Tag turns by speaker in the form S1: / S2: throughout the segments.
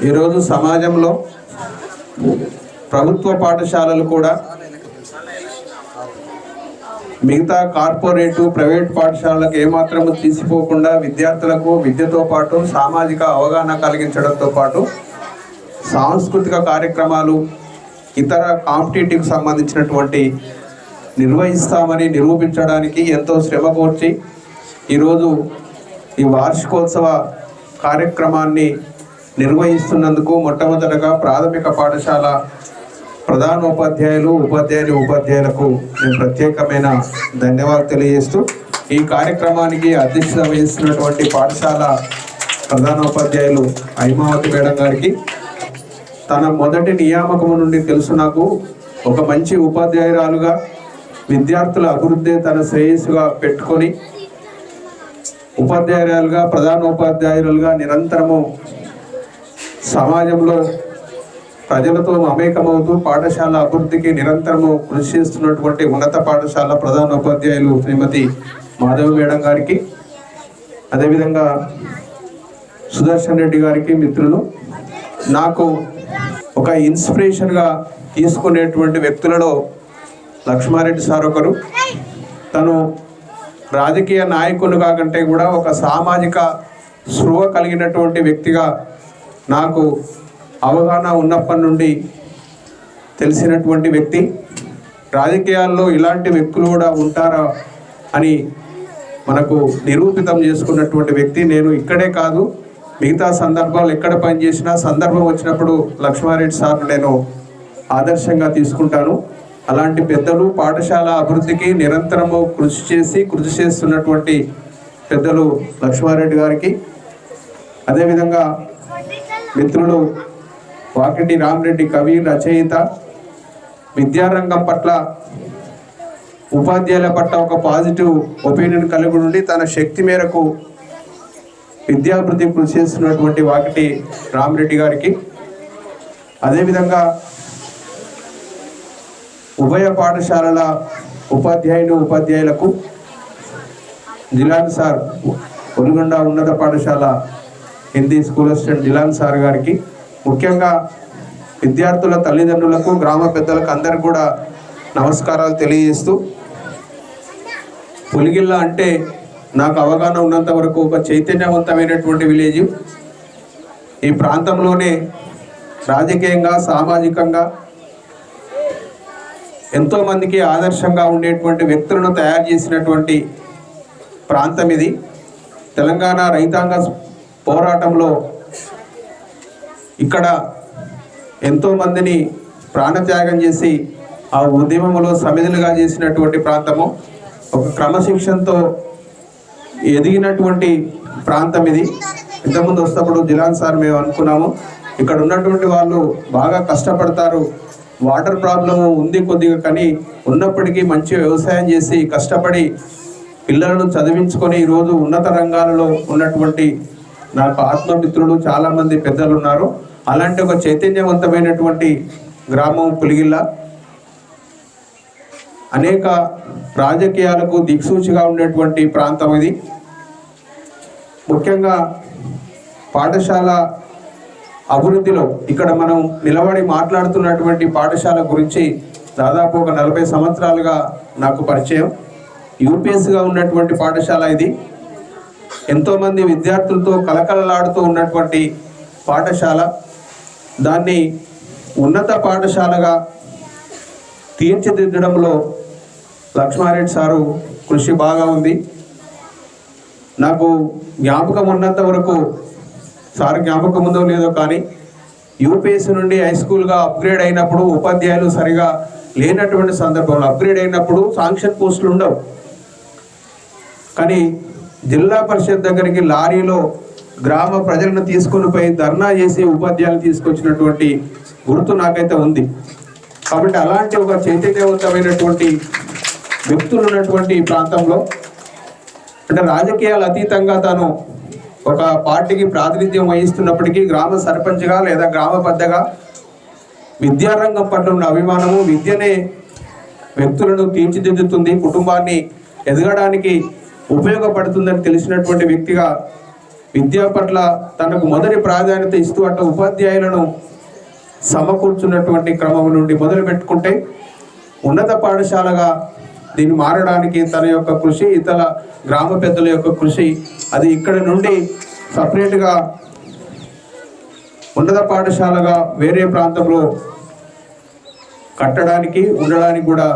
S1: ఈరోజు సమాజంలో ప్రభుత్వ పాఠశాలలు కూడా మిగతా కార్పొరేటు ప్రైవేట్ పాఠశాలలకు ఏమాత్రం తీసిపోకుండా విద్యార్థులకు విద్యతో పాటు సామాజిక అవగాహన కలిగించడంతో పాటు సాంస్కృతిక కార్యక్రమాలు ఇతర కాంపిటేటివ్కి సంబంధించినటువంటి నిర్వహిస్తామని నిరూపించడానికి ఎంతో శ్రమ కోర్చి ఈరోజు ఈ వార్షికోత్సవ కార్యక్రమాన్ని నిర్వహిస్తున్నందుకు మొట్టమొదటగా ప్రాథమిక పాఠశాల ప్రధానోపాధ్యాయులు ఉపాధ్యాయులు ఉపాధ్యాయులకు నేను ప్రత్యేకమైన ధన్యవాదాలు తెలియజేస్తూ ఈ కార్యక్రమానికి అధ్యక్షత వహిస్తున్నటువంటి పాఠశాల ప్రధానోపాధ్యాయులు హైమావతి మేడం గారికి తన మొదటి నియామకం నుండి తెలుసు నాకు ఒక మంచి ఉపాధ్యాయురాలుగా విద్యార్థుల అభివృద్ధి తన శ్రేయస్సుగా పెట్టుకొని ఉపాధ్యాయురాలుగా ప్రధానోపాధ్యాయులుగా నిరంతరము సమాజంలో ప్రజలతో మమేకమవుతూ పాఠశాల అభివృద్ధికి నిరంతరము కృషి చేస్తున్నటువంటి ఉన్నత పాఠశాల ప్రధాన ఉపాధ్యాయులు శ్రీమతి మాధవి మేడం గారికి అదేవిధంగా సుదర్శన్ రెడ్డి గారికి మిత్రులు. నాకు ఒక ఇన్స్పిరేషన్గా తీసుకునేటువంటి వ్యక్తులలో లక్ష్మారెడ్డి సార్ ఒకరు. తను రాజకీయ నాయకులుగా కంటే కూడా ఒక సామాజిక స్పృహ కలిగినటువంటి వ్యక్తిగా నాకు అవగాహన ఉన్నప్పటి నుండి తెలిసినటువంటి వ్యక్తి రాజకీయాల్లో ఇలాంటి వ్యక్తులు కూడా ఉంటారా అని మనకు నిరూపితం చేసుకున్నటువంటి వ్యక్తి నేను ఇక్కడే కాదు. మిగతా సందర్భాలు ఎక్కడ పనిచేసినా సందర్భం వచ్చినప్పుడు లక్ష్మారెడ్డి సార్ నేను ఆదర్శంగా తీసుకుంటాను. అలాంటి పెద్దలు పాఠశాల అభివృద్ధికి నిరంతరము కృషి చేసి కృషి చేస్తున్నటువంటి పెద్దలు లక్ష్మారెడ్డి గారికి. అదేవిధంగా మిత్రులు వాకిటి రామరెడ్డి కవి రచయిత విద్యారంగం పట్ల ఉపాధ్యాయుల పట్ల ఒక పాజిటివ్ ఒపీనియన్ కలిగి ఉండి తన శక్తి మేరకు విద్యాభివృద్ధి కృషి చేస్తున్నటువంటి వాకిటి రామరెడ్డి గారికి. అదేవిధంగా ఉభయ పాఠశాలల ఉపాధ్యాయులు ఉపాధ్యాయులకు జిలాన్ సార్ ఒలుగొండ ఉన్నత పాఠశాల Hindi school assistant Jilan sir గారికి ముఖ్యంగా విద్యార్థుల తల్లిదండ్రులకు గ్రామ పెద్దలకు అందరికి కూడా నమస్కారాలు తెలియజేస్తూ పులిగిల్ల అంటే నాకు అవగాహన ఉన్నంత వరకు ఒక చైతన్యవంతమైనటువంటి విలేజ్. ఈ ప్రాంతంలోనే రాజకీయంగా సామాజికంగా ఎంతోమందికి ఆదర్శంగా ఉండేటువంటి వ్యక్తులను తయారు చేసినటువంటి ప్రాంతం ఇది. తెలంగాణ రైతాంగ పోరాటంలో ఇక్కడ ఎంతో మందిని ప్రాణత్యాగం చేసి ఆ ఉద్యమంలో సమిధులుగా చేసినటువంటి ప్రాంతము ఒక క్రమశిక్షణతో ఎదిగినటువంటి ప్రాంతం ఇది. ఇంతకుముందు వస్తప్పుడు జిలాన్ సార్ మేము అనుకున్నాము. ఇక్కడ ఉన్నటువంటి వాళ్ళు బాగా కష్టపడతారు. వాటర్ ప్రాబ్లము ఉంది కొద్దిగా కానీ ఉన్నప్పటికీ మంచి వ్యవసాయం చేసి కష్టపడి పిల్లలను చదివించుకొని ఈరోజు ఉన్నత రంగాలలో ఉన్నటువంటి నాకు ఆత్మమిత్రులు చాలామంది పెద్దలు ఉన్నారు అలాంటి ఒక చైతన్యవంతమైనటువంటి గ్రామం పులిగిల్ల. అనేక రాజకీయాలకు దిక్సూచిగా ఉండేటువంటి ప్రాంతం ఇది. ముఖ్యంగా పాఠశాల అభివృద్ధిలో ఇక్కడ మనం నిలబడి మాట్లాడుతున్నటువంటి పాఠశాల గురించి దాదాపు ఒక నలభై సంవత్సరాలుగా నాకు పరిచయం. యూపీఎస్గా ఉన్నటువంటి పాఠశాల ఇది. ఎంతోమంది విద్యార్థులతో కలకలలాడుతూ ఉన్నటువంటి పాఠశాల దాన్ని ఉన్నత పాఠశాలగా తీర్చిదిద్దడంలో లక్ష్మారెడ్డి సారు కృషి బాగా ఉంది. నాకు జ్ఞాపకం ఉన్నంత వరకు సార్ జ్ఞాపకం ఉందో లేదో కానీ యూపీఎస్సీ నుండి హై స్కూల్గా అప్గ్రేడ్ అయినప్పుడు ఉపాధ్యాయులు సరిగా లేనటువంటి సందర్భంలో అప్గ్రేడ్ అయినప్పుడు సాంక్షన్ పోస్టులు ఉండవు. కానీ జిల్లా పరిషత్ దగ్గరికి లారీలో గ్రామ ప్రజలను తీసుకొని పోయి ధర్నా చేసి ఉపాధ్యాయులు తీసుకొచ్చినటువంటి గుర్తు నాకైతే ఉంది. కాబట్టి అలాంటి ఒక చైతన్యవంతమైనటువంటి వ్యక్తులు ఉన్నటువంటి ప్రాంతంలో అంటే రాజకీయాలు అతీతంగా తాను ఒక పార్టీకి ప్రాతినిధ్యం వహిస్తున్నప్పటికీ గ్రామ సర్పంచ్గా లేదా గ్రామ పెద్దగా విద్యారంగం పట్ల ఉన్న అభిమానము విద్యనే వ్యక్తులను తీర్చిదిద్దుతుంది. కుటుంబాన్ని ఎదగడానికి ఉపయోగపడుతుందని తెలిసినటువంటి వ్యక్తిగా విద్య పట్ల తనకు మొదటి ప్రాధాన్యత ఇస్తూ అట్లా ఉపాధ్యాయులను సమకూర్చున్నటువంటి క్రమం నుండి మొదలు పెట్టుకుంటే ఉన్నత పాఠశాలగా దీన్ని మారడానికి తన యొక్క కృషి ఇతర గ్రామ పెద్దల యొక్క కృషి అది ఇక్కడ నుండి సపరేట్గా ఉన్నత పాఠశాలగా వేరే ప్రాంతంలో కట్టడానికి ఉండడానికి కూడా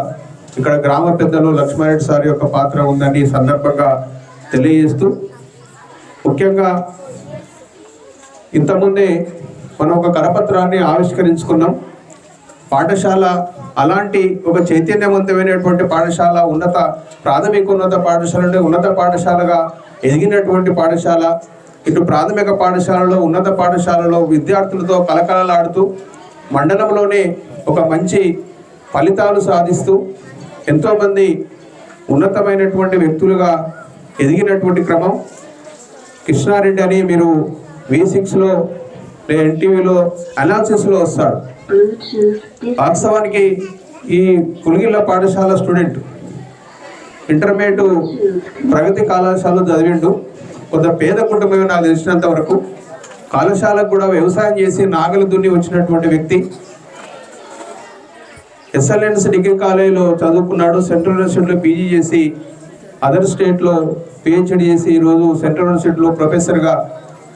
S1: ఇక్కడ గ్రామ పెద్దలు లక్ష్మారెడ్డి సార్ యొక్క పాత్ర ఉందని సందర్భంగా తెలియజేస్తూ ముఖ్యంగా ఇంతకుముందే మనం ఒక కరపత్రాన్ని ఆవిష్కరించుకున్నాం. పాఠశాల అలాంటి ఒక చైతన్యవంతమైనటువంటి పాఠశాల ఉన్నత ప్రాథమిక ఉన్నత పాఠశాల నుండి ఉన్నత పాఠశాలగా ఎదిగినటువంటి పాఠశాల ఇటు ప్రాథమిక పాఠశాలలో ఉన్నత పాఠశాలలో విద్యార్థులతో కలకలలాడుతూ మండలంలోనే ఒక మంచి ఫలితాలు సాధిస్తూ ఎంతోమంది ఉన్నతమైనటువంటి వ్యక్తులుగా ఎదిగినటువంటి క్రమం. కృష్ణారెడ్డి అని మీరు వి సిక్స్లో లేదా ఎన్టీవీలో అనాలిసిస్లో వస్తాడు వాస్తవానికి ఈ పులిగిళ్ళ పాఠశాల స్టూడెంట్ ఇంటర్మీడియట్ ప్రగతి కళాశాలలో చదివిండు. కొంత పేద కుటుంబమే నాకు తెలిసినంత వరకు. కళాశాలకు కూడా వ్యవసాయం చేసి నాగలు దున్ని వచ్చినటువంటి వ్యక్తి. ఎస్ఎల్ఎన్స్ డిగ్రీ కాలేజీలో చదువుకున్నాడు సెంట్రల్ యూనివర్సిటీలో పీజీ చేసి అదర్ స్టేట్లో పిహెచ్డి చేసి ఈరోజు సెంట్రల్ యూనివర్సిటీలో ప్రొఫెసర్గా.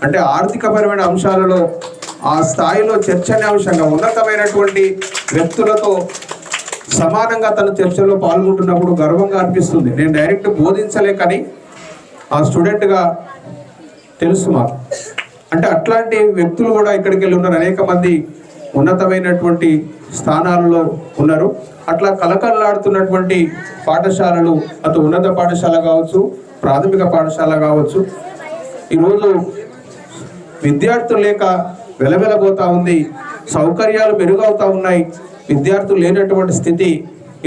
S1: అంటే ఆర్థికపరమైన అంశాలలో ఆ స్థాయిలో చర్చనీయాంశంగా ఉన్నతమైనటువంటి వ్యక్తులతో సమానంగా తన చర్చలో పాల్గొంటున్నప్పుడు గర్వంగా అనిపిస్తుంది. నేను డైరెక్ట్ బోధించలే కానీ ఆ స్టూడెంట్గా తెలుసు మాకు. అంటే అట్లాంటి వ్యక్తులు కూడా ఇక్కడికి వెళ్ళి ఉన్నారు. అనేక మంది ఉన్నతమైనటువంటి స్థానాలలో ఉన్నారు. అట్లా కలకలలాడుతున్నటువంటి పాఠశాలలు అటు ఉన్నత పాఠశాల కావచ్చు ప్రాథమిక పాఠశాల కావచ్చు ఈరోజు విద్యార్థులు లేక వెలవెలబోతూ ఉంది సౌకర్యాలు మెరుగవుతూ ఉన్నాయి. విద్యార్థులు లేనటువంటి స్థితి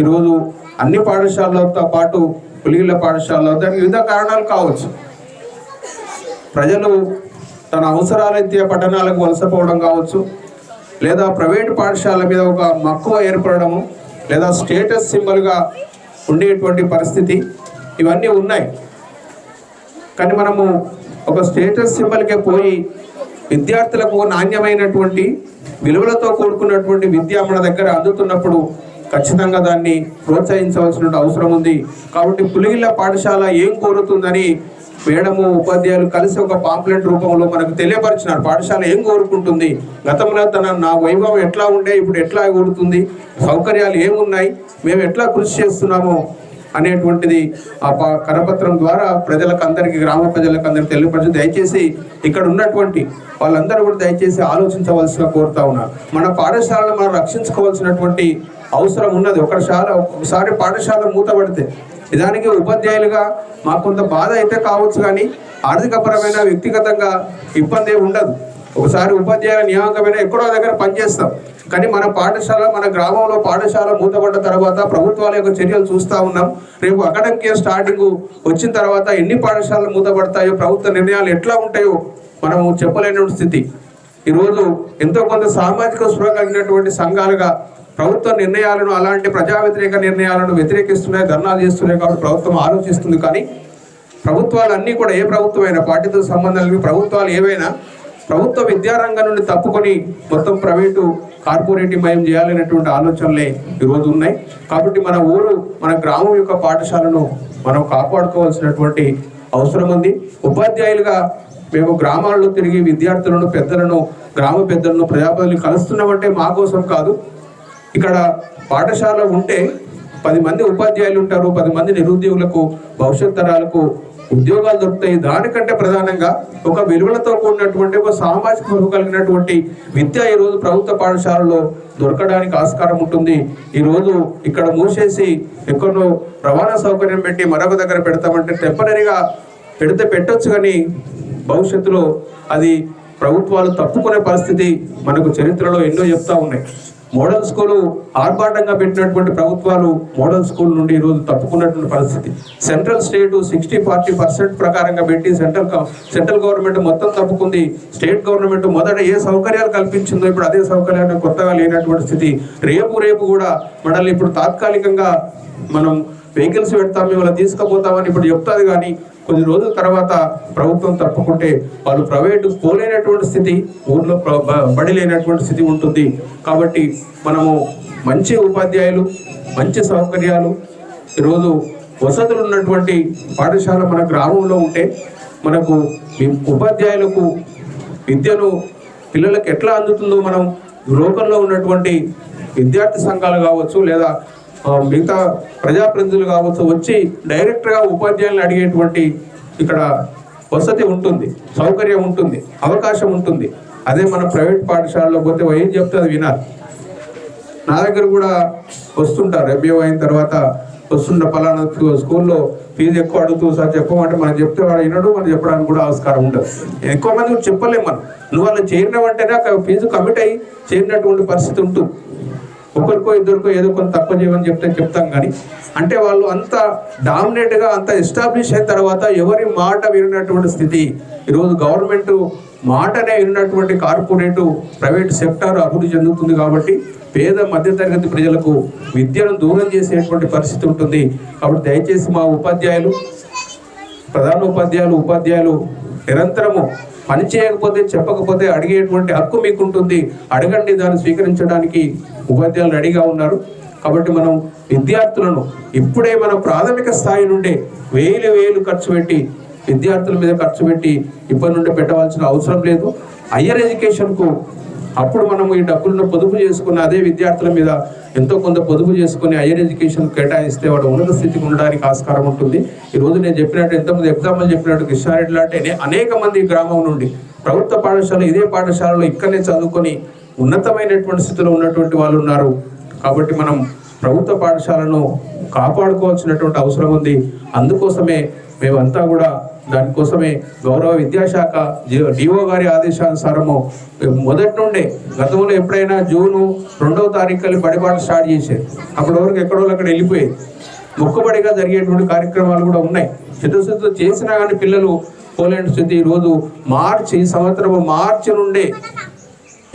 S1: ఈరోజు అన్ని పాఠశాలలతో పాటు పులిగిళ్ళ పాఠశాలలో దానికి వివిధ కారణాలు కావచ్చు. ప్రజలు తన అవసరాలైతే పట్టణాలకు వలసపోవడం కావచ్చు లేదా ప్రైవేట్ పాఠశాల మీద ఒక మక్కువ ఏర్పడము లేదా స్టేటస్ సింబల్గా ఉండేటువంటి పరిస్థితి ఇవన్నీ ఉన్నాయి. కానీ మనము ఒక స్టేటస్ సింబల్కే పోయి విద్యార్థులకు నాణ్యమైనటువంటి విలువలతో కూడుకున్నటువంటి విద్య మన దగ్గర అందుతున్నప్పుడు ఖచ్చితంగా దాన్ని ప్రోత్సహించవలసిన అవసరం ఉంది. కాబట్టి పులిగిళ్ళ పాఠశాల ఏం కోరుతుందని మేడము ఉపాధ్యాయులు కలిసి ఒక పాంప్లెంట్ రూపంలో మనకు తెలియపరిచినారు. పాఠశాల ఏం కోరుకుంటుంది? గతంలో తన నా వైభవం ఎట్లా ఉండే ఇప్పుడు ఎట్లా కోరుతుంది సౌకర్యాలు ఏమున్నాయి? మేము ఎట్లా కృషి చేస్తున్నామో? అనేటువంటిది ఆ ప- కరపత్రం ద్వారా ప్రజలకు అందరికీ గ్రామ ప్రజలకు అందరికీ తెలియపరచు దయచేసి ఇక్కడ ఉన్నటువంటి వాళ్ళందరూ కూడా దయచేసి ఆలోచించవలసిన కోరుతా ఉన్నారు మన పాఠశాలను మనం రక్షించుకోవాల్సినటువంటి అవసరం ఉన్నది. ఒకసారి ఒకసారి పాఠశాల మూతపడితే నిజానికి ఉపాధ్యాయులుగా మాకు కొంత బాధ అయితే కావచ్చు కానీ ఆర్థికపరమైన వ్యక్తిగతంగా ఇబ్బంది ఉండదు. ఒకసారి ఉపాధ్యాయుల నియామకమైన ఎక్కడో దగ్గర పనిచేస్తాం. కానీ మన పాఠశాల మన గ్రామంలో పాఠశాల మూతపడ్డ తర్వాత ప్రభుత్వాల యొక్క చర్యలు చూస్తూ ఉన్నాం. రేపు అకాడమిక్ ఇయర్ స్టార్టింగ్ వచ్చిన తర్వాత ఎన్ని పాఠశాలలు మూతపడతాయో ప్రభుత్వ నిర్ణయాలు ఎట్లా ఉంటాయో మనము చెప్పలేని స్థితి. ఈరోజు ఎంతో కొంత సామాజిక స్పృహ కలిగినటువంటి సంఘాలుగా ప్రభుత్వ నిర్ణయాలను అలాంటి ప్రజా వ్యతిరేక నిర్ణయాలను వ్యతిరేకిస్తున్నాయి ధర్నాలు చేస్తున్నాయి కాబట్టి ప్రభుత్వం ఆలోచిస్తుంది. కానీ ప్రభుత్వాలు అన్నీ కూడా ఏ ప్రభుత్వమైనా పార్టీతో సంబంధం లేని ప్రభుత్వాలు ఏవైనా ప్రభుత్వ విద్యారంగం నుండి తప్పుకొని మొత్తం ప్రైవేటు కార్పొరేటివ్ మయం చేయాలనేటువంటి ఆలోచనలే ఈరోజు ఉన్నాయి. కాబట్టి మన ఊరు మన గ్రామం యొక్క పాఠశాలను మనం కాపాడుకోవాల్సినటువంటి అవసరం ఉంది. ఉపాధ్యాయులుగా మేము గ్రామాల్లో తిరిగి విద్యార్థులను పెద్దలను గ్రామ పెద్దలను ప్రజాపతిని కలుస్తున్నామంటే మా కోసం కాదు. ఇక్కడ పాఠశాల ఉంటే పది మంది ఉపాధ్యాయులు ఉంటారు పది మంది నిరుద్యోగులకు భవిష్యత్ తరాలకు ఉద్యోగాలు దొరుకుతాయి. దానికంటే ప్రధానంగా ఒక విలువలతో కూడినటువంటి ఒక సామాజిక విలువ కలిగినటువంటి విద్య ఈ రోజు ప్రభుత్వ పాఠశాలలో దొరకడానికి ఆస్కారం ఉంటుంది. ఈ రోజు ఇక్కడ మూసేసి ఎక్కడో రవాణా సౌకర్యం పెట్టి మరొక దగ్గర పెడతామంటే టెంపరీగా పెడితే పెట్టొచ్చు కానీ భవిష్యత్తులో అది ప్రభుత్వాలు తప్పుకునే పరిస్థితి మనకు చరిత్రలో ఎన్నో చెప్తా ఉన్నాయి. మోడల్ స్కూలు ఆర్భాటంగా పెట్టినటువంటి ప్రభుత్వాలు మోడల్ స్కూల్ నుండి ఈరోజు తప్పుకున్నటువంటి పరిస్థితి. Central state sixty forty percent ప్రకారంగా పెట్టి సెంట్రల్ సెంట్రల్ గవర్నమెంట్ మొత్తం తప్పుకుంది. స్టేట్ గవర్నమెంట్ మొదట ఏ సౌకర్యాలు కల్పించిందో ఇప్పుడు అదే సౌకర్యాలు కొత్తగా లేనటువంటి స్థితి. రేపు రేపు కూడా మనల్ని ఇప్పుడు తాత్కాలికంగా మనం వెహికల్స్ పెడతాం మిమ్మల్ని తీసుకుపోతామని ఇప్పుడు చెప్తాది కానీ కొద్ది రోజుల తర్వాత ప్రభుత్వం తప్పుకుంటే వాళ్ళు ప్రైవేటు పోలేనటువంటి స్థితి ఊర్లో బడి లేనటువంటి స్థితి ఉంటుంది. కాబట్టి మనము మంచి ఉపాధ్యాయులు మంచి సౌకర్యాలు ఈరోజు వసతులు ఉన్నటువంటి పాఠశాల మన గ్రామంలో ఉంటే మనకు ఉపాధ్యాయులకు విద్యను పిల్లలకు ఎట్లా అందుతుందో మనం లోకల్లో ఉన్నటువంటి విద్యార్థి సంఘాలు కావచ్చు లేదా మిగతా ప్రజాప్రతినిధులు కావచ్చు వచ్చి డైరెక్ట్గా ఉపాధ్యాయులను అడిగేటువంటి ఇక్కడ వసతి ఉంటుంది సౌకర్యం ఉంటుంది అవకాశం ఉంటుంది. అదే మన ప్రైవేట్ పాఠశాలలో పోతే ఏం చెప్తే అది వినాలి. నా దగ్గర కూడా వస్తుంటారు. ఎంబీఓ అయిన తర్వాత వస్తున్న పలానా స్కూల్లో ఫీజు ఎక్కువ అడుగుతూ సార్ చెప్పమంటే మనం చెప్తే వాడు వినడు మనం చెప్పడానికి కూడా ఆస్కారం ఉండదు. ఎక్కువ మంది చెప్పలేము మనం. నువ్వు వాళ్ళు చేరినవంటేనే ఫీజు కమిట్ అయ్యి చేరినటువంటి పరిస్థితి ఉంటుంది. ఒకరికో ఇద్దరికో ఏదో కొంత తక్కువ చేయమని చెప్తే చెప్తాం కానీ అంటే వాళ్ళు అంత డామినేట్గా అంత ఎస్టాబ్లిష్ అయిన తర్వాత ఎవరి మాట వినటువంటి స్థితి ఈరోజు గవర్నమెంట్ మాటనే విన్నటువంటి కార్పొరేటు ప్రైవేట్ సెక్టార్ అభివృద్ధి చెందుతుంది కాబట్టి పేద మధ్యతరగతి ప్రజలకు విద్యను దూరం చేసేటువంటి పరిస్థితి ఉంటుంది. కాబట్టి దయచేసి మా ఉపాధ్యాయులు ప్రధాన ఉపాధ్యాయులు ఉపాధ్యాయులు నిరంతరము పని చేయకపోతే చెప్పకపోతే అడిగేటువంటి హక్కు మీకు ఉంటుంది అడగండి దాన్ని స్వీకరించడానికి ఉపాధ్యాయులు రెడీగా ఉన్నారు. కాబట్టి మనం విద్యార్థులను ఇప్పుడే మన ప్రాథమిక స్థాయి నుండే వేలు వేలు ఖర్చు పెట్టి విద్యార్థుల మీద ఖర్చు పెట్టి ఇబ్బంది నుండి పెట్టవలసిన అవసరం లేదు. హయ్యర్ ఎడ్యుకేషన్కు అప్పుడు మనం ఈ డబ్బులను పొదుపు చేసుకున్న అదే విద్యార్థుల మీద ఎంతో కొంత పొదుపు చేసుకుని హయ్యర్ ఎడ్యుకేషన్ కేటాయిస్తే వాడు ఉన్నత స్థితికి ఉండడానికి ఆస్కారం ఉంటుంది. ఈ రోజు నేను చెప్పినట్టు ఎంతమంది ఎగ్జాంపుల్ చెప్పినట్టు కృష్ణారెడ్డి లాంటి అనేక మంది గ్రామం నుండి ప్రభుత్వ పాఠశాల ఇదే పాఠశాలలో ఇక్కడనే చదువుకొని ఉన్నతమైనటువంటి స్థితిలో ఉన్నటువంటి వాళ్ళు ఉన్నారు. కాబట్టి మనం ప్రభుత్వ పాఠశాలను కాపాడుకోవాల్సినటువంటి అవసరం ఉంది. అందుకోసమే మేమంతా కూడా దానికోసమే గౌరవ విద్యాశాఖ డిఓ గారి ఆదేశానుసారము మొదటి నుండే గతంలో ఎప్పుడైనా జూను రెండవ తారీఖు కలిపి బడిపాట స్టార్ట్ చేసేది అప్పటి వరకు ఎక్కడో అక్కడ వెళ్ళిపోయేది మొక్కుబడిగా జరిగేటువంటి కార్యక్రమాలు కూడా ఉన్నాయి. చిత్తశుద్ధితో చేసినా కానీ పిల్లలు పోలేని స్థితి. ఈరోజు మార్చి సంవత్సరం మార్చి నుండే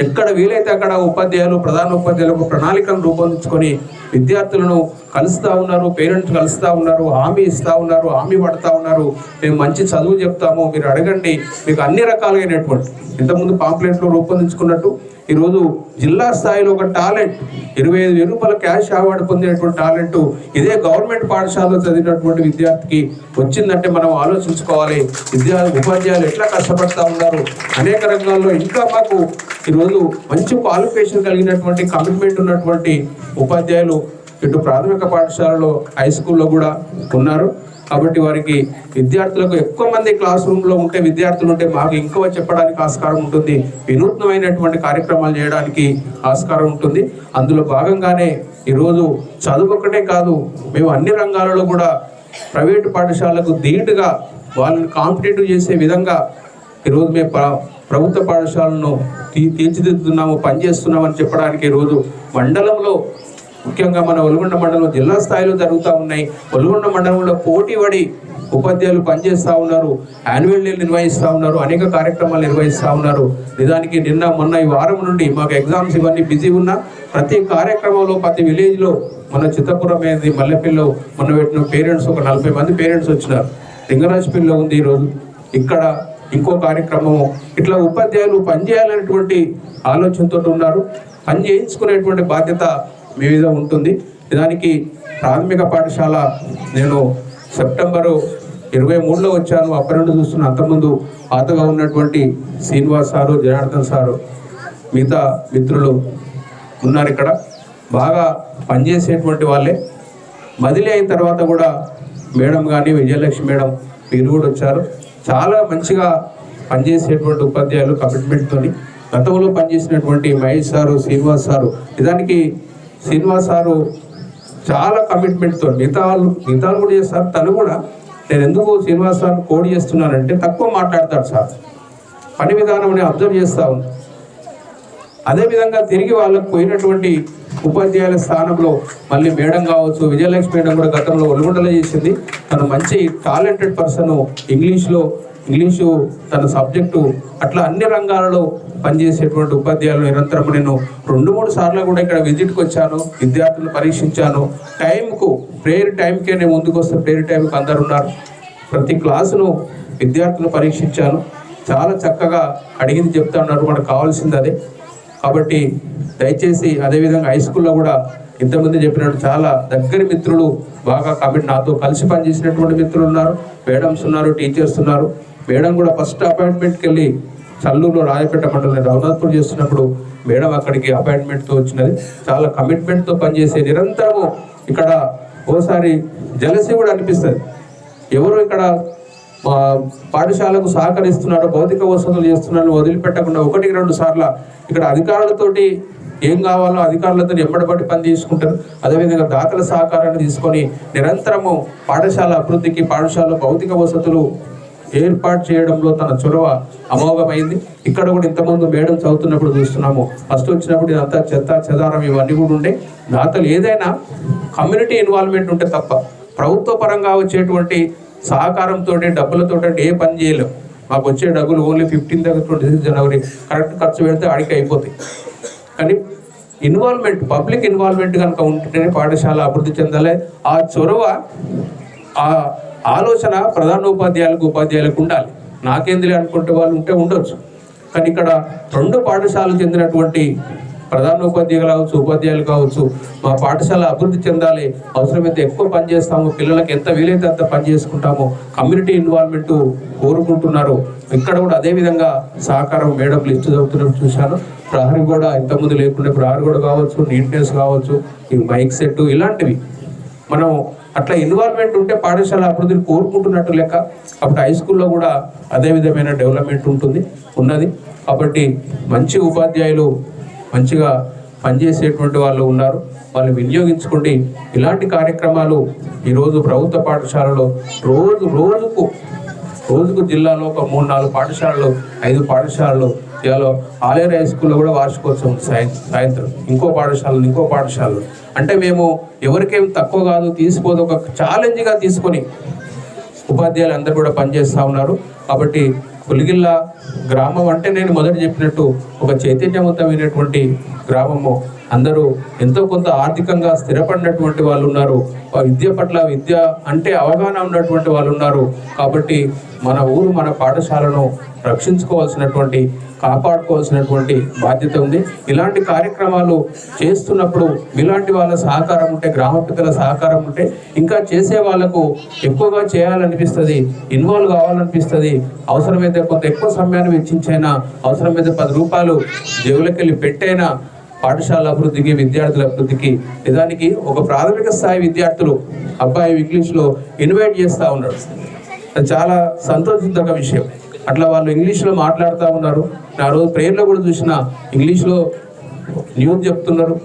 S1: ఎక్కడ వీలైతే అక్కడ ఉపాధ్యాయులు ప్రధాన ఉపాధ్యాయులకు ప్రణాళికను రూపొందించుకొని విద్యార్థులను కలుస్తూ ఉన్నారు పేరెంట్స్ కలుస్తూ ఉన్నారు హామీ ఇస్తూ ఉన్నారు హామీ పడతా ఉన్నారు. మేము మంచి చదువు చెప్తాము మీరు అడగండి. మీకు అన్ని రకాలైనటువంటి ఇంతకుముందు పాంప్లెట్లు రూపొందించుకున్నట్టు ఈరోజు జిల్లా స్థాయిలో ఒక టాలెంట్ ఇరవై ఐదు వేల రూపాయల క్యాష్ అవార్డు పొందినటువంటి టాలెంట్ ఇదే గవర్నమెంట్ పాఠశాలలో చదివినటువంటి విద్యార్థికి వచ్చిందంటే మనం ఆలోచించుకోవాలి. విద్యా ఉపాధ్యాయులు ఎట్లా కష్టపడతా ఉన్నారు? అనేక రంగాల్లో ఇంకా మాకు ఈరోజు మంచి క్వాలిఫికేషన్ కలిగినటువంటి కమిట్మెంట్ ఉన్నటువంటి ఉపాధ్యాయులు ఇటు ప్రాథమిక పాఠశాలలో హై స్కూల్లో కూడా ఉన్నారు. కాబట్టి వారికి విద్యార్థులకు ఎక్కువ మంది క్లాస్ రూమ్లో ఉంటే విద్యార్థులు ఉంటే మాకు ఇంకో చెప్పడానికి ఆస్కారం ఉంటుంది. వినూత్నమైనటువంటి కార్యక్రమాలు చేయడానికి ఆస్కారం ఉంటుంది. అందులో భాగంగానే ఈరోజు చదువు ఒక్కటే కాదు మేము అన్ని రంగాలలో కూడా ప్రైవేటు పాఠశాలకు ధీటుగా వాళ్ళని కాంపిటేటివ్ చేసే విధంగా ఈరోజు మేము ప్రభుత్వ పాఠశాలను తీ తీర్చిదిద్దుతున్నాము పనిచేస్తున్నామని చెప్పడానికి ఈరోజు మండలంలో ముఖ్యంగా మన ఒలుగొండ మండలం జిల్లా స్థాయిలో జరుగుతూ ఉన్నాయి. ఒలుగొండ మండలంలో పోటీ పడి ఉపాధ్యాయులు పనిచేస్తూ ఉన్నారు. యాన్యువల్ డే నిర్వహిస్తూ ఉన్నారు. అనేక కార్యక్రమాలు నిర్వహిస్తూ ఉన్నారు. నిజానికి నిన్న మొన్న ఈ వారం నుండి మాకు ఎగ్జామ్స్ ఇవన్నీ బిజీ ఉన్నా ప్రతి కార్యక్రమంలో ప్రతి విలేజ్లో మన చిత్తపురం అనేది మల్లెపల్లిలో మొన్న పెట్టిన పేరెంట్స్ ఒక నలభై మంది పేరెంట్స్ వచ్చినారు. లింగరాజపల్లిలో ఉంది ఈరోజు. ఇక్కడ ఇంకో కార్యక్రమము. ఇట్లా ఉపాధ్యాయులు పనిచేయాలనేటువంటి ఆలోచనతో ఉన్నారు. పని చేయించుకునేటువంటి బాధ్యత మీద ఉంటుంది. దానికి ప్రాథమిక పాఠశాల నేను సెప్టెంబరు ఇరవై మూడులో వచ్చాను. అప్పటి నుండి చూస్తున్న అంతకుముందు పాతగా ఉన్నటువంటి శ్రీనివాస్ సారు జనార్దన్ సారు మిగతా మిత్రులు ఉన్నారు ఇక్కడ. బాగా పనిచేసేటువంటి వాళ్ళే. బదిలీ అయిన తర్వాత కూడా మేడం కానీ విజయలక్ష్మి మేడం వీరు కూడా వచ్చారు. చాలా మంచిగా పనిచేసేటువంటి ఉపాధ్యాయులు కమిట్మెంట్తోని గతంలో పనిచేసినటువంటి మహేష్ సారు శ్రీనివాస్ సారు. నిజానికి శ్రీనివాస్ సారు చాలా కమిట్మెంట్తో మిగతా వాళ్ళు మిగతా వాళ్ళు కూడా చేస్తారు. తను కూడా నేను ఎందుకు శ్రీనివాస్ సార్ కోడ్ చేస్తున్నానంటే తక్కువ మాట్లాడతాడు సార్. పని విధానం అబ్జర్వ్ చేస్తా ఉన్నాను అదేవిధంగా తిరిగి వాళ్ళకు పోయినటువంటి ఉపాధ్యాయుల స్థానంలో మళ్ళీ మేడం కావచ్చు విజయలక్ష్మి మేడం కూడా గతంలో ఒలుగుండలో చేసింది. తను మంచి టాలెంటెడ్ పర్సన్ ఇంగ్లీష్లో ఇంగ్లీషు తన సబ్జెక్టు అట్లా అన్ని రంగాలలో పనిచేసేటువంటి ఉపాధ్యాయులు నిరంతరం నేను రెండు మూడు సార్లు కూడా ఇక్కడ విజిట్కి వచ్చాను విద్యార్థులను పరీక్షించాను. టైంకు ప్రేయర్ టైంకే నేను ముందుకు వస్తే ప్రేయర్ టైంకి అందరు ఉన్నారు. ప్రతి క్లాసును విద్యార్థులు పరీక్షించాను. చాలా చక్కగా అడిగింది చెప్తా ఉన్నారు మనకు కావాల్సింది అదే. కాబట్టి దయచేసి అదేవిధంగా హై స్కూల్లో కూడా ఇంతకుముందు చెప్పినట్టు చాలా దగ్గర మిత్రులు బాగా కమిట్ నాతో కలిసి పనిచేసినటువంటి మిత్రులు ఉన్నారు. మేడమ్స్ ఉన్నారు టీచర్స్ ఉన్నారు. మేడం కూడా ఫస్ట్ అపాయింట్మెంట్కి వెళ్ళి చల్లూరులో రాజపేట మండలం రఘునాథ్పూర్ చేస్తున్నప్పుడు మేడం అక్కడికి అపాయింట్మెంట్తో వచ్చినది. చాలా కమిట్మెంట్తో పనిచేసే నిరంతరము ఇక్కడ ఓసారి జలసి కూడా అనిపిస్తుంది. ఎవరు ఇక్కడ పాఠశాలకు సహకరిస్తున్నారో భౌతిక వసతులు చేస్తున్నారో వదిలిపెట్టకుండా ఒకటికి రెండు సార్లు ఇక్కడ అధికారులతోటి ఏం కావాలో అధికారులతో ఎమ్మడబడి పని తీసుకుంటారు అదేవిధంగా దాతల సహకారాన్ని తీసుకొని నిరంతరము పాఠశాల అభివృద్ధికి పాఠశాల భౌతిక వసతులు ఏర్పాటు చేయడంలో తన చొరవ అమోఘమైంది. ఇక్కడ కూడా ఇంతమంది మేడం చదువుతున్నప్పుడు చూస్తున్నాము. ఫస్ట్ వచ్చినప్పుడు ఇదంతా చెత్త చెదారం ఇవన్నీ కూడా ఉండే. దాతలు ఏదైనా కమ్యూనిటీ ఇన్వాల్వ్మెంట్ ఉంటే తప్ప ప్రభుత్వ పరంగా వచ్చేటువంటి సహకారంతో డబ్బులతో ఏ పని చేయలేం. మాకు వచ్చే డబ్బులు ఓన్లీ ఫిఫ్టీన్ దగ్గర ట్వంటీ సిక్స్ జనవరి కరెక్ట్ ఖర్చు పెడితే ఆడికి అయిపోతాయి. కానీ ఇన్వాల్వ్మెంట్ పబ్లిక్ ఇన్వాల్వ్మెంట్ కనుక ఉంటేనే పాఠశాల అభివృద్ధి చెందాలి. ఆ చొరవ ఆ ఆలోచన ప్రధానోపాధ్యాయులకు ఉపాధ్యాయులకు ఉండాలి. నాకేందిలే అనుకుంటే వాళ్ళు ఉంటే ఉండొచ్చు. కానీ ఇక్కడ రెండు పాఠశాలకు చెందినటువంటి ప్రధానోపాధ్యాయులు కావచ్చు ఉపాధ్యాయులు కావచ్చు మా పాఠశాల అభివృద్ధి చెందాలి అవసరమైతే ఎక్కువ పని చేస్తాము పిల్లలకి ఎంత వీలైతే అంత పని చేసుకుంటాము కమ్యూనిటీ ఇన్వాల్వ్మెంట్ కోరుకుంటున్నారు. ఇక్కడ కూడా అదే విధంగా సహకారం మేడం లిస్టు చదువుతున్నట్టు చూశాను. ప్రహరీ కూడా ఇంతకుముందు లేకుండా ప్రహరీ కూడా కావచ్చు నీట్నెస్ కావచ్చు ఈ మైక్ సెట్ ఇలాంటివి. మనం అట్లా ఇన్వాల్వ్మెంట్ ఉంటే పాఠశాల అభివృద్ధిని కోరుకుంటున్నట్టు లెక్క. అప్పుడు హై స్కూల్లో కూడా అదే విధమైన డెవలప్మెంట్ ఉంటుంది ఉన్నది. కాబట్టి మంచి ఉపాధ్యాయులు మంచిగా పనిచేసేటువంటి వాళ్ళు ఉన్నారు. వాళ్ళు వినియోగించుకోండి. ఇలాంటి కార్యక్రమాలు ఈరోజు ప్రభుత్వ పాఠశాలలో రోజు రోజుకు రోజుకు జిల్లాలో ఒక మూడు నాలుగు పాఠశాలలు ఐదు పాఠశాలలు ఇవాళ ఆలేరు హై స్కూల్లో కూడా వార్షికోత్సవం సాయం సాయంత్రం. ఇంకో పాఠశాలలు ఇంకో పాఠశాలలు. అంటే మేము ఎవరికేం తక్కువ కాదు తీసుకోదు ఒక ఛాలెంజ్గా తీసుకొని ఉపాధ్యాయులు అందరూ కూడా పనిచేస్తూ ఉన్నారు. కాబట్టి పులిగిల్ల గ్రామం అంటే నేను మొదట చెప్పినట్టు ఒక చైతన్యవంతమైనటువంటి గ్రామము. అందరూ ఎంతో కొంత ఆర్థికంగా స్థిరపడినటువంటి వాళ్ళు ఉన్నారు. ఆ విద్య పట్ల విద్య అంటే అవగాహన ఉన్నటువంటి వాళ్ళు ఉన్నారు. కాబట్టి మన ఊరు మన పాఠశాలను రక్షించుకోవాల్సినటువంటి కాపాడుకోవాల్సినటువంటి బాధ్యత ఉంది. ఇలాంటి కార్యక్రమాలు చేస్తున్నప్పుడు ఇలాంటి వాళ్ళ సహకారం ఉంటే గ్రామ పెద్దల సహకారం ఉంటే ఇంకా చేసే వాళ్ళకు ఎక్కువగా చేయాలనిపిస్తుంది ఇన్వాల్వ్ కావాలనిపిస్తుంది. అవసరమైతే కొంత ఎక్కువ సమయాన్ని వెచ్చించైనా అవసరమైతే పది రూపాయలు జేబులకి వెళ్ళి పెట్టైనా పాఠశాల అభివృద్ధికి విద్యార్థుల అభివృద్ధికి నిజానికి ఒక ప్రాథమిక స్థాయి విద్యార్థులు అబ్బాయి ఇంగ్లీష్లో ఇన్వైట్ చేస్తూ ఉన్నాడు చాలా సంతోషించక విషయం. అట్లా వాళ్ళు ఇంగ్లీష్లో మాట్లాడుతూ ఉన్నారు. ఆ రోజు ప్రేయర్లో కూడా చూసిన ఇంగ్లీష్లో న్యూస్ చెప్తున్నారు.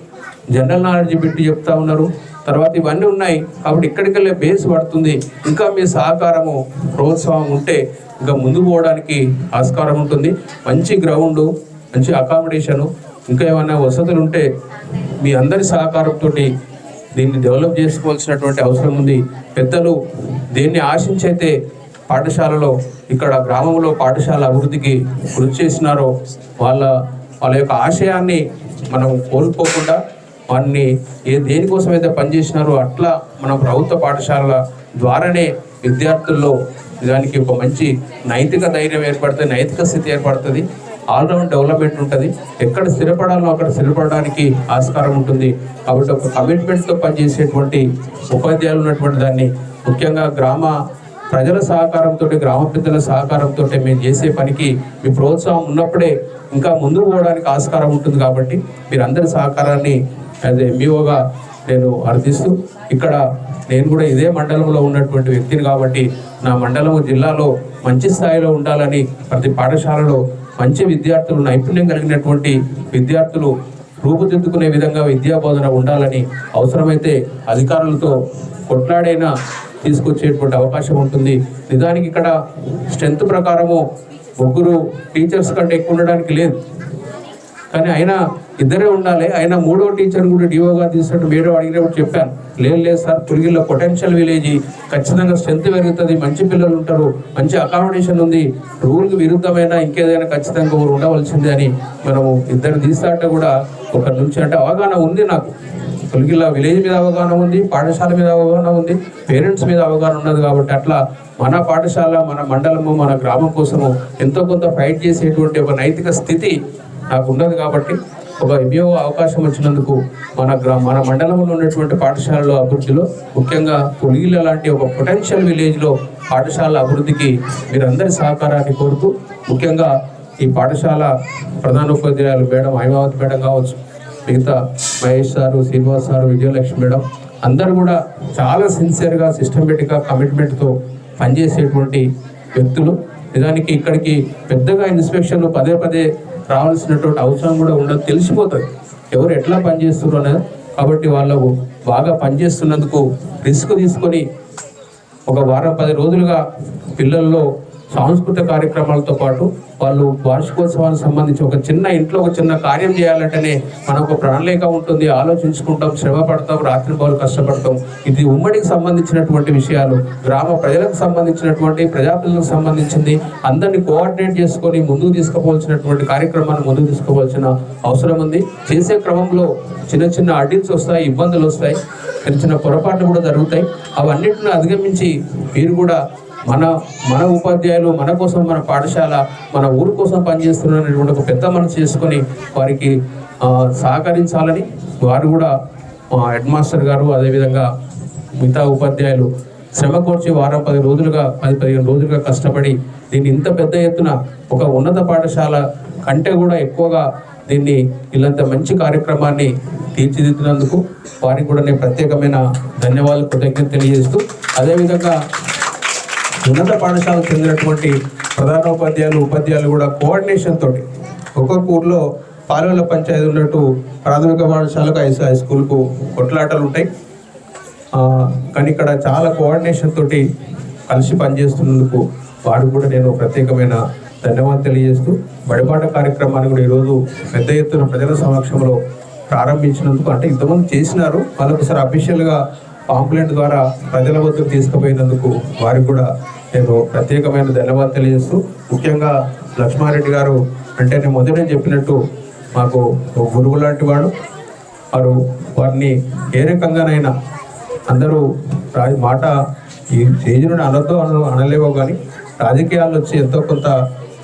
S1: జనరల్ నాలెడ్జ్ పెట్టి చెప్తా ఉన్నారు. తర్వాత ఇవన్నీ ఉన్నాయి. కాబట్టి ఇక్కడికెళ్ళే బేస్ పడుతుంది. ఇంకా మీ సహకారము ప్రోత్సాహం ఉంటే ఇంకా ముందుకు పోవడానికి ఆస్కారం ఉంటుంది. మంచి గ్రౌండ్ మంచి అకామిడేషను ఇంకా ఏమైనా వసతులు ఉంటే మీ అందరి సహకారంతో దీన్ని డెవలప్ చేసుకోవాల్సినటువంటి అవసరం ఉంది. పెద్దలు దేన్ని ఆశించైతే పాఠశాలలో ఇక్కడ గ్రామంలో పాఠశాల అభివృద్ధికి కృషి చేసినారో వాళ్ళ వాళ్ళ యొక్క ఆశయాన్ని మనం కోల్పోకుండా వారిని ఏ దేనికోసం అయితే పనిచేసినారో అట్లా మన ప్రభుత్వ పాఠశాలల ద్వారానే విద్యార్థుల్లో దానికి ఒక మంచి నైతిక ధైర్యం ఏర్పడుతుంది నైతిక స్థితి ఏర్పడుతుంది. ఆల్రౌండ్ డెవలప్మెంట్ ఉంటుంది. ఎక్కడ స్థిరపడాలో అక్కడ స్థిరపడడానికి ఆస్కారం ఉంటుంది. కాబట్టి ఒక కమిట్మెంట్తో పనిచేసేటువంటి ఉపాధ్యాయులు ఉన్నటువంటి దాన్ని ముఖ్యంగా గ్రామ ప్రజల సహకారంతో గ్రామ పెద్దల సహకారంతో మేము చేసే పనికి మీ ప్రోత్సాహం ఉన్నప్పుడే ఇంకా ముందుకు పోవడానికి ఆస్కారం ఉంటుంది కాబట్టి మీరందరి సహకారాన్ని యాజ్ ఎంబీఓగా నేను అర్థిస్తూ ఇక్కడ నేను కూడా ఇదే మండలంలో ఉన్నటువంటి వ్యక్తిని కాబట్టి నా మండలం జిల్లాలో మంచి స్థాయిలో ఉండాలని ప్రతి పాఠశాలలో మంచి విద్యార్థులు నైపుణ్యం కలిగినటువంటి విద్యార్థులు రూపుదిద్దుకునే విధంగా విద్యా బోధన ఉండాలని అవసరమైతే అధికారులతో కొట్లాడైనా తీసుకొచ్చేటువంటి అవకాశం ఉంటుంది. నిజానికి ఇక్కడ స్ట్రెంత్ ప్రకారము ముగ్గురు టీచర్స్ కంటే ఎక్కువ ఉండడానికి లేదు. కానీ అయినా ఇద్దరే ఉండాలి. అయినా మూడో టీచర్ కూడా డిఓగా తీసినట్టు వేరే అడిగినప్పుడు చెప్పాను. లేదు లేదు సార్ పురిగిల్లో పొటెన్షియల్ విలేజ్ ఖచ్చితంగా స్ట్రెంత్ పెరుగుతుంది మంచి పిల్లలు ఉంటారు మంచి అకామిడేషన్ ఉంది. రూల్కి విరుద్ధమైన ఇంకేదైనా ఖచ్చితంగా ఊరు ఉండవలసిందే అని మనము ఇద్దరు తీసాట కూడా ఒక నుంచి అంటే అవగాహన ఉంది నాకు. పులిగిల్ల విలేజ్ మీద అవగాహన ఉంది పాఠశాల మీద అవగాహన ఉంది పేరెంట్స్ మీద అవగాహన ఉన్నది కాబట్టి అట్లా మన పాఠశాల మన మండలము మన గ్రామం కోసము ఎంతో కొంత ఫైట్ చేసేటువంటి ఒక నైతిక స్థితి నాకు ఉన్నది కాబట్టి ఒక ఎంబీఓ అవకాశం వచ్చినందుకు మన గ్రా మన మండలంలో ఉన్నటువంటి పాఠశాలలో అభివృద్ధిలో ముఖ్యంగా పొలిగిల లాంటి ఒక పొటెన్షియల్ విలేజ్లో పాఠశాల అభివృద్ధికి మీరందరి సహకారాన్ని కోరుతూ ముఖ్యంగా ఈ పాఠశాల ప్రధానోపాధ్యాయులు మేడం హైమావతి మేడం కావచ్చు మిగతా Mahesh sir Srinivas sir Vijayalakshmi madam అందరూ కూడా చాలా సిన్సియర్గా సిస్టమేటిక్గా కమిట్మెంట్తో పనిచేసేటువంటి వ్యక్తులు. నిజానికి ఇక్కడికి పెద్దగా ఇన్స్పెక్షన్లు పదే పదే రావాల్సినటువంటి అవసరం కూడా ఉండదు. తెలిసిపోతుంది. ఎవరు ఎట్లా పనిచేస్తున్నారు కాబట్టి వాళ్ళు బాగా పనిచేస్తున్నందుకు రిస్క్ తీసుకొని ఒక వారం పది రోజులుగా పిల్లల్లో సాంస్కృతిక కార్యక్రమాలతో పాటు వాళ్ళు వార్షికోత్సవానికి సంబంధించి ఒక చిన్న ఇంట్లో ఒక చిన్న కార్యం చేయాలంటేనే మనకు ప్రణాళిక ఉంటుంది ఆలోచించుకుంటాం శ్రమ పడతాం రాత్రి పౌలు కష్టపడతాం. ఇది ఉమ్మడికి సంబంధించినటువంటి విషయాలు గ్రామ ప్రజలకు సంబంధించినటువంటి ప్రజాప్రతినిధులకు సంబంధించింది. అందరినీ కోఆర్డినేట్ చేసుకొని ముందుకు తీసుకోవాల్సినటువంటి కార్యక్రమాన్ని ముందుకు తీసుకోవాల్సిన అవసరం ఉంది. చేసే క్రమంలో చిన్న చిన్న అడ్డిల్స్ వస్తాయి ఇబ్బందులు వస్తాయి. చిన్న చిన్న పొరపాట్లు కూడా జరుగుతాయి. అవన్నిటిని అధిగమించి మీరు కూడా మన మన ఉపాధ్యాయులు మన కోసం మన పాఠశాల మన ఊరు కోసం పనిచేస్తున్నటువంటి ఒక పెద్ద మనసు చేసుకొని వారికి సహకరించాలని వారు కూడా మా హెడ్ మాస్టర్ గారు అదేవిధంగా మిగతా ఉపాధ్యాయులు శ్రమ కోర్చి వారం పది రోజులుగా పది పదిహేను రోజులుగా కష్టపడి దీన్ని ఇంత పెద్ద ఎత్తున ఒక ఉన్నత పాఠశాల కంటే కూడా ఎక్కువగా దీన్ని ఇలాంత మంచి కార్యక్రమాన్ని తీర్చిదిద్దినందుకు వారికి కూడా నేను ప్రత్యేకమైన ధన్యవాదాలు కృతజ్ఞత తెలియజేస్తూ అదేవిధంగా ఉన్నత పాఠశాలకు చెందినటువంటి ప్రధానోపాధ్యాయులు ఉపాధ్యాయులు కూడా కోఆర్డినేషన్ తోటి ఒక్కొక్క ఊర్లో పాలెల పంచాయతీ ఉన్నట్టు ప్రాథమిక పాఠశాలకు ఐస్ హై స్కూల్కు కొట్లాటలు ఉంటాయి. కానీ ఇక్కడ చాలా కోఆర్డినేషన్ తోటి కలిసి పనిచేస్తున్నందుకు వాడు కూడా నేను ప్రత్యేకమైన ధన్యవాదాలు తెలియజేస్తూ బడిపాట కార్యక్రమాన్ని కూడా ఈరోజు పెద్ద ఎత్తున ప్రజల సమక్షంలో ప్రారంభించినందుకు అంటే ఇంతమంది చేసినారు. వాళ్ళొకసారి అఫీషియల్గా ఆంబులెన్స్ ద్వారా ప్రజల వద్దకు తీసుకుపోయినందుకు వారికి కూడా నేను ప్రత్యేకమైన ధన్యవాదాలు తెలియజేస్తూ ముఖ్యంగా లక్ష్మారెడ్డి గారు అంటే నేను మొదట చెప్పినట్టు మాకు గురువు లాంటి వాడు. వారు వారిని ఏ రకంగానైనా అందరూ రాజు మాట ఈ స్టేజ్ నుండి అనొద్దు అన అనలేవో కానీ రాజకీయాల్లో వచ్చి ఎంతో కొంత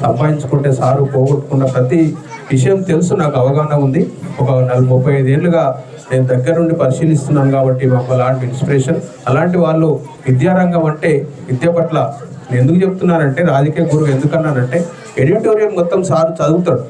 S1: సంపాదించుకుంటే సారు పోగొట్టుకున్న ప్రతి విషయం తెలుసు నాకు అవగాహన ఉంది. ఒక నలభై ముప్పై ఐదేళ్ళుగా నేను దగ్గర నుండి పరిశీలిస్తున్నాను కాబట్టి మాకు అలాంటి ఇన్స్పిరేషన్ అలాంటి వాళ్ళు విద్యారంగం అంటే విద్య పట్ల నేను ఎందుకు చెప్తున్నానంటే రాజకీయ గురువు ఎందుకన్నానంటే ఎడిటోరియం మొత్తం సార్ చదువుతాడు.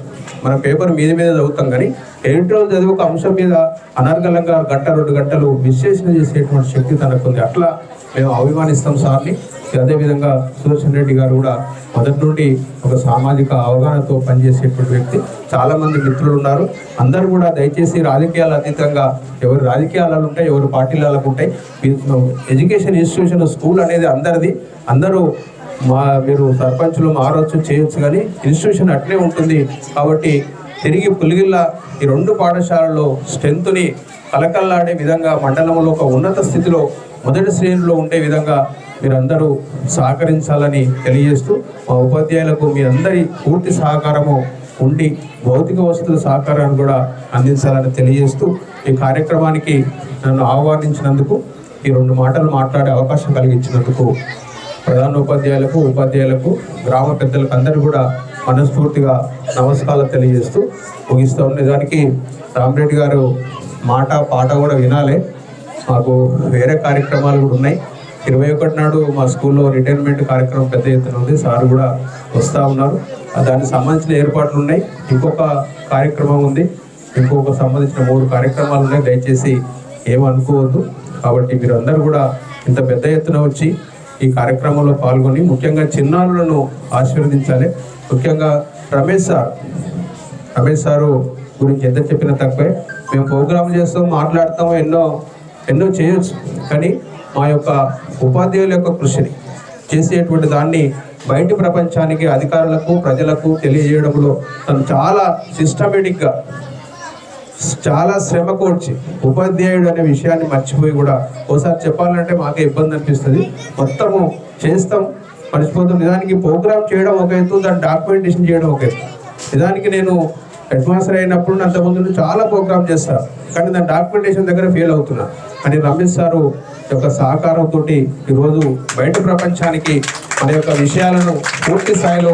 S1: మన పేపర్ మీద మీద చదువుతాం కానీ ఎడిటోరియల్ చదివి ఒక అంశం మీద అనర్గలంగా గంట రెండు గంటలు విశ్లేషణ చేసేటువంటి శక్తి తనకుంది. అట్లా మేము అభిమానిస్తాం సార్ని. అదేవిధంగా సుదర్శన్ రెడ్డి గారు కూడా మొదటి నుండి ఒక సామాజిక అవగాహనతో పనిచేసేటువంటి వ్యక్తి. చాలామంది మిత్రులు ఉన్నారు. అందరూ కూడా దయచేసి రాజకీయాల అతీతంగా ఎవరు రాజకీయాలలో ఉంటాయి ఎవరు పార్టీలకు ఉంటాయి. ఎడ్యుకేషన్ ఇన్స్టిట్యూషన్ స్కూల్ అనేది అందరిది. అందరూ మా మీరు సర్పంచులు మారవచ్చు చేయొచ్చు కానీ ఇన్స్టిట్యూషన్ అట్లే ఉంటుంది. కాబట్టి తిరిగి పులిగిల్ల ఈ రెండు పాఠశాలలో స్ట్రెంత్ని కలకల్లాడే విధంగా మండలంలో ఒక ఉన్నత స్థితిలో మొదటి శ్రేణిలో ఉండే విధంగా మీరందరూ సహకరించాలని తెలియజేస్తూ మా ఉపాధ్యాయులకు మీ అందరి పూర్తి సహకారము ఉండి భౌతిక వస్తువుల సహకారాన్ని కూడా అందించాలని తెలియజేస్తూ ఈ కార్యక్రమానికి నన్ను ఆహ్వానించినందుకు ఈ రెండు మాటలు మాట్లాడే అవకాశం కలిగించినందుకు ప్రధానోపాధ్యాయులకు ఉపాధ్యాయులకు గ్రామ పెద్దలకు అందరూ కూడా మనస్ఫూర్తిగా నమస్కారాలు తెలియజేస్తూ ముగిస్తూ ఉండేదానికి రామరెడ్డి గారు మాట పాట కూడా వినాలి. మాకు వేరే కార్యక్రమాలు కూడా ఉన్నాయి. ఇరవై ఒకటి నాడు మా స్కూల్లో రిటైర్మెంట్ కార్యక్రమం పెద్ద ఎత్తున ఉంది. సార్ కూడా వస్తూ ఉన్నారు. దానికి సంబంధించిన ఏర్పాట్లు ఉన్నాయి. ఇంకొక కార్యక్రమం ఉంది. ఇంకొక సంబంధించిన మూడు కార్యక్రమాలు ఉన్నాయి. దయచేసి ఏమనుకోవద్దు కాబట్టి మీరు అందరూ కూడా ఇంత పెద్ద ఎత్తున వచ్చి ఈ కార్యక్రమంలో పాల్గొని ముఖ్యంగా చిన్నారులను ఆశీర్వదించాలి. ముఖ్యంగా రమేష్ సార్. రమేష్ సారు గురించి ఎంత చెప్పినా తక్కువే. మేము ప్రోగ్రామ్ చేస్తాం మాట్లాడతాం ఎన్నో ఎన్నో చేయొచ్చు. కానీ మా యొక్క ఉపాధ్యాయుల యొక్క కృషిని చేసేటువంటి దాన్ని బయటి ప్రపంచానికి అధికారులకు ప్రజలకు తెలియజేయడంలో తను చాలా సిస్టమేటిక్గా చాలా శ్రమ కోర్చి ఉపాధ్యాయుడు అనే విషయాన్ని మర్చిపోయి కూడా ఓసారి చెప్పాలంటే మాకే ఇబ్బంది అనిపిస్తుంది. మొత్తము చేస్తాం. మర్చిపోతాం నిజానికి ప్రోగ్రామ్ చేయడం ఒక ఎత్తు దాని డాక్యుమెంటేషన్ చేయడం ఒక ఎత్తు. నిజానికి నేను హెడ్ మాస్టర్ అయినప్పుడు అంతకుముందు చాలా ప్రోగ్రామ్ చేస్తాను కానీ దాని డాక్యుమెంటేషన్ దగ్గర ఫెయిల్ అవుతున్నా. అని రమేష్ సారు యొక్క సహకారంతో ఈరోజు బయట ప్రపంచానికి మన యొక్క విషయాలను పూర్తి స్థాయిలో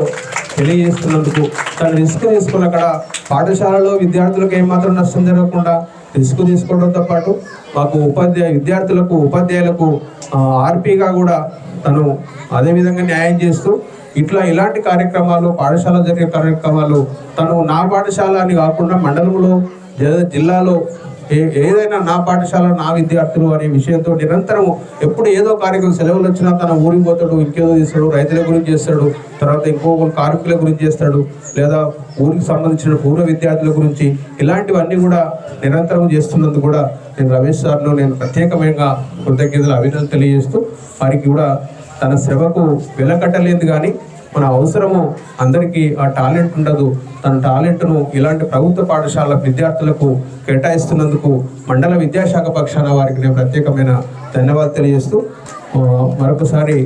S1: తెలియజేస్తున్నందుకు తను రిస్క్ తీసుకున్న అక్కడ పాఠశాలలో విద్యార్థులకు ఏమాత్రం నష్టం జరగకుండా రిస్క్ తీసుకోవడంతో పాటు మాకు ఉపాధ్యాయ విద్యార్థులకు ఉపాధ్యాయులకు ఆర్పీగా కూడా తను అదేవిధంగా న్యాయం చేస్తూ ఇట్లా ఇలాంటి కార్యక్రమాలు పాఠశాల జరిగే కార్యక్రమాలు తను నా పాఠశాల అని కాకుండా మండలంలో జిల్లాలో ఏదైనా నా పాఠశాల నా విద్యార్థులు అనే విషయంతో నిరంతరం ఎప్పుడు ఏదో కార్యక్రమం సెలవులు వచ్చినా తన ఊరికి పోతాడు ఇంకేదో చేస్తాడు రైతుల గురించి చేస్తాడు తర్వాత ఇంకో కార్మికుల గురించి చేస్తాడు లేదా ఊరికి సంబంధించిన పూర్వ విద్యార్థుల గురించి ఇలాంటివన్నీ కూడా నిరంతరం చేస్తున్నందుకు కూడా నేను రమేష్ సార్ను నేను ప్రత్యేకమైన కృతజ్ఞతలు అభినందన తెలియజేస్తూ వారికి కూడా తన శ్రమకు వెలకట్టలేదు కానీ మన అవసరము అందరికీ ఆ టాలెంట్ ఉండదు. తన టాలెంట్ను ఇలాంటి ప్రభుత్వ పాఠశాల విద్యార్థులకు కేటాయిస్తున్నందుకు మండల విద్యాశాఖ పక్షాన వారికి నేను ప్రత్యేకమైన ధన్యవాదాలు తెలియజేస్తూ మరొకసారి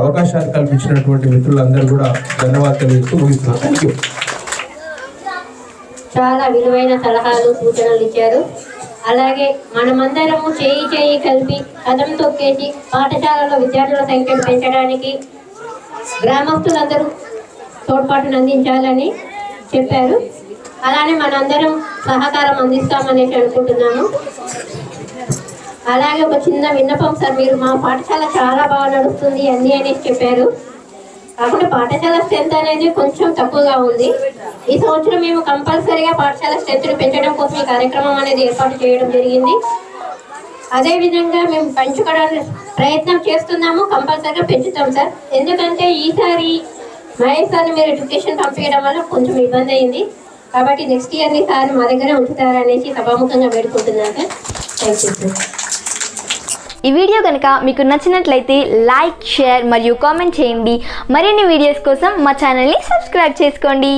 S1: అవకాశాన్ని కల్పించినటువంటి మిత్రులందరూ కూడా ధన్యవాదాలు తెలియజేస్తూ ముగిస్తున్నాను. థ్యాంక్ యూ
S2: చాలా విలువైన సలహాలు సూచనలు ఇచ్చారు. అలాగే మనమందరము చేయి చేయి కలిపి కథం తొక్కేసి పాఠశాలలో విద్యార్థుల సంఖ్యను పెంచడానికి గ్రామస్తులందరూ తోడ్పాటును అందించాలని చెప్పారు. అలానే మనందరం సహకారం అందిస్తామనేసి అనుకుంటున్నాము. అలాగే ఒక చిన్న విన్నపం సార్ మీరు మా పాఠశాల చాలా బాగా నడుస్తుంది అన్ని అనేసి చెప్పారు. కాకుండా పాఠశాల స్ట్రెంత్ అనేది కొంచెం తక్కువగా ఉంది. ఈ సంవత్సరం మేము కంపల్సరీగా పాఠశాల స్ట్రెంత్ పెంచడం కోసం ఈ కార్యక్రమం అనేది ఏర్పాటు చేయడం జరిగింది. అదే విధంగా మేము పెంచుకోవడానికి ప్రయత్నం చేస్తున్నాము కంపల్సరీగా పెంచుతాం సార్. ఎందుకంటే ఈసారి మహేష్ మీరు ఎడ్యుకేషన్ పంపించడం వల్ల కొంచెం ఇబ్బంది అయింది. కాబట్టి నెక్స్ట్ ఇయర్ని సార్ మా దగ్గర ఉంచుతారనేసి సభాముఖంగా వేడుకుంటున్నాను సార్. థ్యాంక్ యూ సార్
S3: ఈ వీడియో కనుక మీకు నచ్చినట్లయితే లైక్ షేర్ మరియు కామెంట్ చేయండి. మరిన్ని వీడియోస్ కోసం మా ఛానల్ని సబ్స్క్రైబ్ చేసుకోండి.